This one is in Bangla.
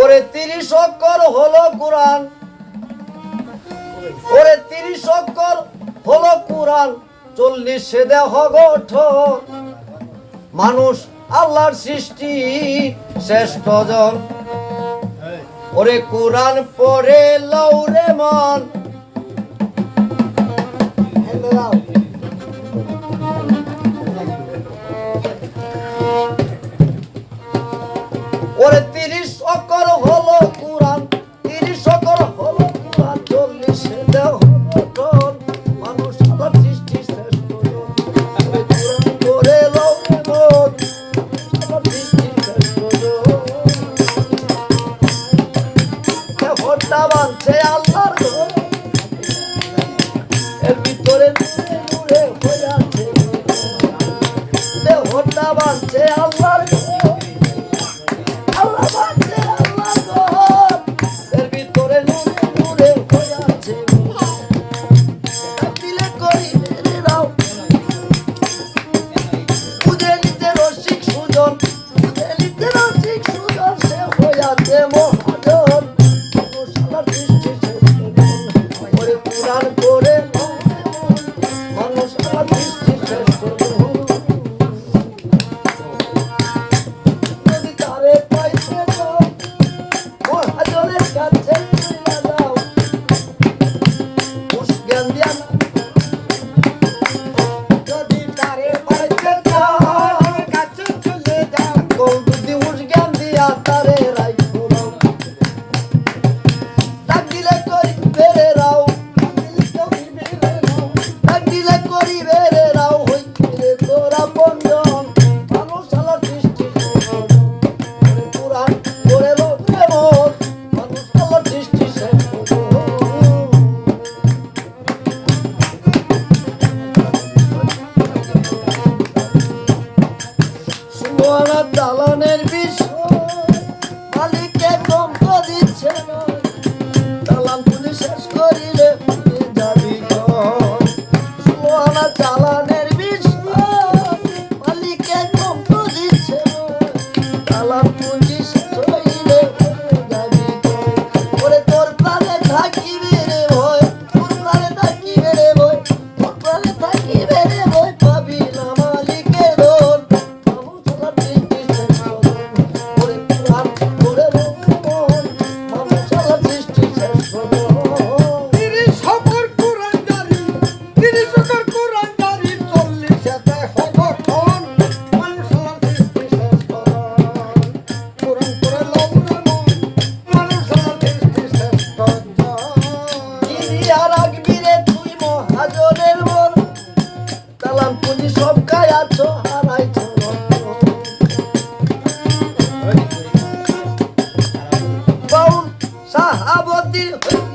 ওরে তিরিশ অক্ষর হলো কোরআন। ওরে তিরিশ অক্ষর হলো কোরআন। চল্লিশে দেহ গঠন। মানুষ আল্লাহর সৃষ্টি, শ্রেষ্ঠ জন। ওরে কোরআন পড়ে লৌরে মন। ওরে ভিতরে নূরে নূরে দেহটা বানছে আল্লাহর আল্লাহ বানছে আল্লাহর এর ভিতরে নূরে নূরে দিলে করি দাও বুঝে নিতে রসিক সুজন। বুঝে নিতে রসিক সুজন, সে মোহ colombiano. Dalan elbis deal.